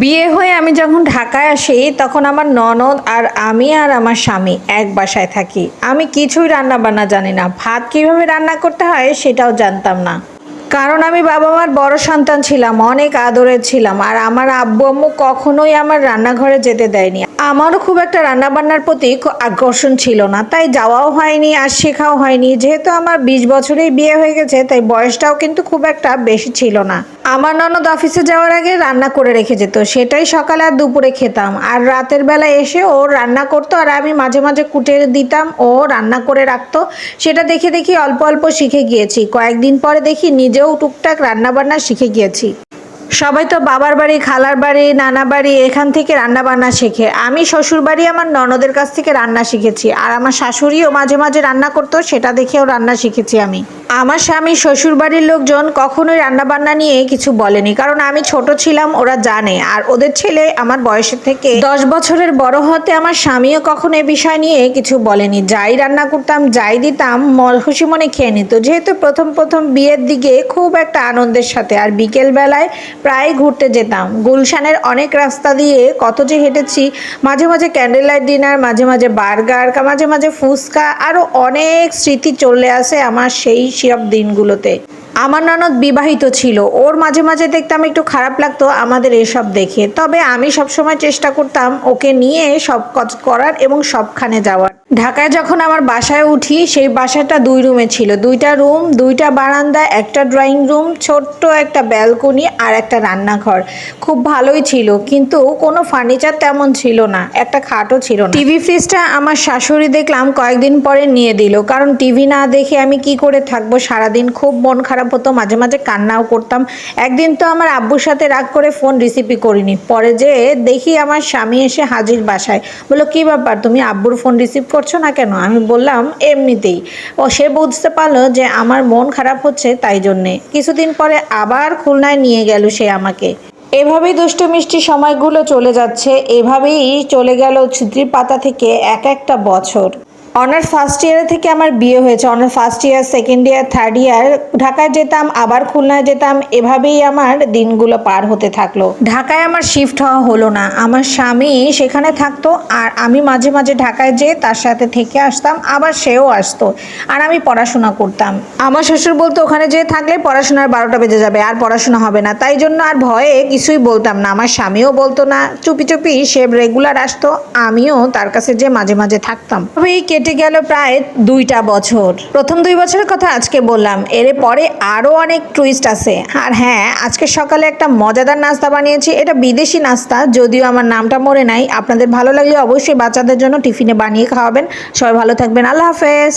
বিয়ে হয়ে আমি যখন ঢাকায় আসি, তখন আমার ননদ আর আমি আর আমার স্বামী এক বাসায় থাকি। আমি কিছুই রান্না বান্না জানি না। ভাত কীভাবে রান্না করতে হয় সেটাও জানতাম না। কারণ আমি বাবা মার বড় সন্তান ছিলাম, অনেক আদরের ছিলাম, আর আমার আব্বু আম্মু কখনোই আমার রান্নাঘরে যেতে দেয়নি। আমারও খুব একটা রান্না বান্নার প্রতি আকর্ষণ ছিল না, তাই যাওয়াও হয়নি আর শেখাও হয়নি। যেহেতু আমার বিশ বছরেই বিয়ে হয়ে গেছে, তাই বয়সটাও কিন্তু খুব একটা বেশি ছিল না। আমার ননদ অফিসে যাওয়ার আগে রান্না করে রেখে যেত, সেটাই সকালে আর দুপুরে খেতাম। আর রাতের বেলা এসে ও রান্না করতো আর আমি মাঝে মাঝে কুটে দিতাম, ও রান্না করে রাখতো। সেটা দেখে দেখি অল্প অল্প শিখে গিয়েছি। কয়েকদিন পরে দেখি নিজেও টুকটাক রান্না বান্না শিখে গিয়েছি। সবাই তো বাবার বাড়ি, খালার বাড়ি নানা বাড়ি, এখান থেকে রান্না বান্না শেখে। আমি শ্বশুর বাড়ি আমার ননদের কাছ থেকে রান্না শিখেছি। আর আমার শাশুড়িও মাঝে মাঝে রান্না করতো, সেটা দেখেও রান্না শিখেছি আমি। আমার স্বামী শ্বশুর বাড়ির লোকজন কখনোই রান্না বান্না নিয়ে কিছু বলেনি, কারণ আমি ছোট ছিলাম, ওরা জানে। আর ওদের ছেলে আমার বয়সের থেকে দশ বছরের বড় হতে আমার স্বামীও কখনো এ বিষয় নিয়ে কিছু বলেনি। যাই রান্না করতাম, যাই দিতাম মল খুশি মনে খেয়ে নিত। যেহেতু প্রথম প্রথম বিয়ের দিকে খুব একটা আনন্দের সাথে, আর বিকেল বেলায় প্রায় ঘুরতে যেতাম। গুলশানের অনেক রাস্তা দিয়ে কত যে হেঁটেছি, মাঝে মাঝে ক্যান্ডেল লাইট ডিনার মাঝে মাঝে বার্গার মাঝে মাঝে ফুচকা আরও অনেক স্মৃতি চলে আসে আমার সেই সব দিনগুলোতে। আমার ননদ বিবাহিত ছিল। ওর মাঝে মাঝে দেখতাম একটু খারাপ লাগতো, আমাদের এসব দেখে। তবে আমি সবসময় চেষ্টা করতাম ওকে নিয়ে সব কাজ করার এবং সবখানে যাওয়ার। ঢাকায় যখন আমার বাসায় উঠি, সেই বাসাটা দুই রুমে ছিল। দুইটা রুম, দুইটা বারান্দা, একটা ড্রয়িং রুম, ছোট্ট একটা ব্যালকনি আর একটা রান্নাঘর। খুব ভালোই ছিল, কিন্তু কোনো ফার্নিচার তেমন ছিল না, একটা খাটও ছিল না। টিভি ফ্রিজটা আমার শাশুড়ি দেখলাম কয়েকদিন পরে নিয়ে দিল, কারণ টিভি না দেখে আমি কি করে থাকব সারাদিন? খুব মন খারাপ হতো, মাঝে মাঝে কান্নাও করতাম। একদিন তো আমার আব্বুর সাথে রাগ করে ফোন রিসিভই করিনি। পরে যে দেখি আমার স্বামী এসে হাজির বাসায়। বলল, কি ব্যাপার, তুমি আব্বুর ফোন রিসিভ করছ না কেন? আমি বললাম, এমনিতেই। ও সে বুঝতে পারল যে আমার মন খারাপ হচ্ছে তাই জন্যে। কিছুদিন পরে আবার খুলনায় নিয়ে গেল সে আমাকে। এভাবেই দুষ্ট মিষ্টি সময়গুলো চলে যাচ্ছে, এভাবেই চলে গেল ছুটির পাতা থেকে এক একটা বছর। অনার ফার্স্ট ইয়ার থেকে আমার বিয়ে হয়েছে। Honour first year, second year, third year. ঢাকায় যেতাম, আবার খুলনায় যেতাম, এভাবেই আমার দিনগুলো পার হতে থাকল। ঢাকায় আমার শিফট হওয়া হলো না। আমার স্বামী সেখানে থাকতো আর আমি মাঝে মাঝে ঢাকায় যেয়ে তার সাথে থেকে আসতাম, আবার সেও আসতো আর আমি পড়াশোনা করতাম। আমার শ্বশুর বলতো, ওখানে যেয়ে থাকলে পড়াশোনার বারোটা বেজে যাবে, আর পড়াশোনা হবে না। তাই জন্য আর ভয়ে কিছুই বলতাম না। আমার স্বামীও বলতো না। চুপি চুপি সে রেগুলার আসতো, আমিও তার কাছে যে মাঝে মাঝে থাকতাম। তবেই কেটে গেল প্রায় দুইটা বছর। প্রথম দুই বছরের কথা আজকে বললাম, এর পরে আরও অনেক টুইস্ট আছে। আর হ্যাঁ আজকে সকালে একটা মজাদার নাস্তা বানিয়েছি, এটা বিদেশি নাস্তা, যদিও আমার নামটা মনে নাই। আপনাদের ভালো লাগলে অবশ্যই বাচ্চাদের জন্য টিফিনে বানিয়ে খাওয়াবেন। সবাই ভালো থাকবেন, আল্লাহ হাফেজ।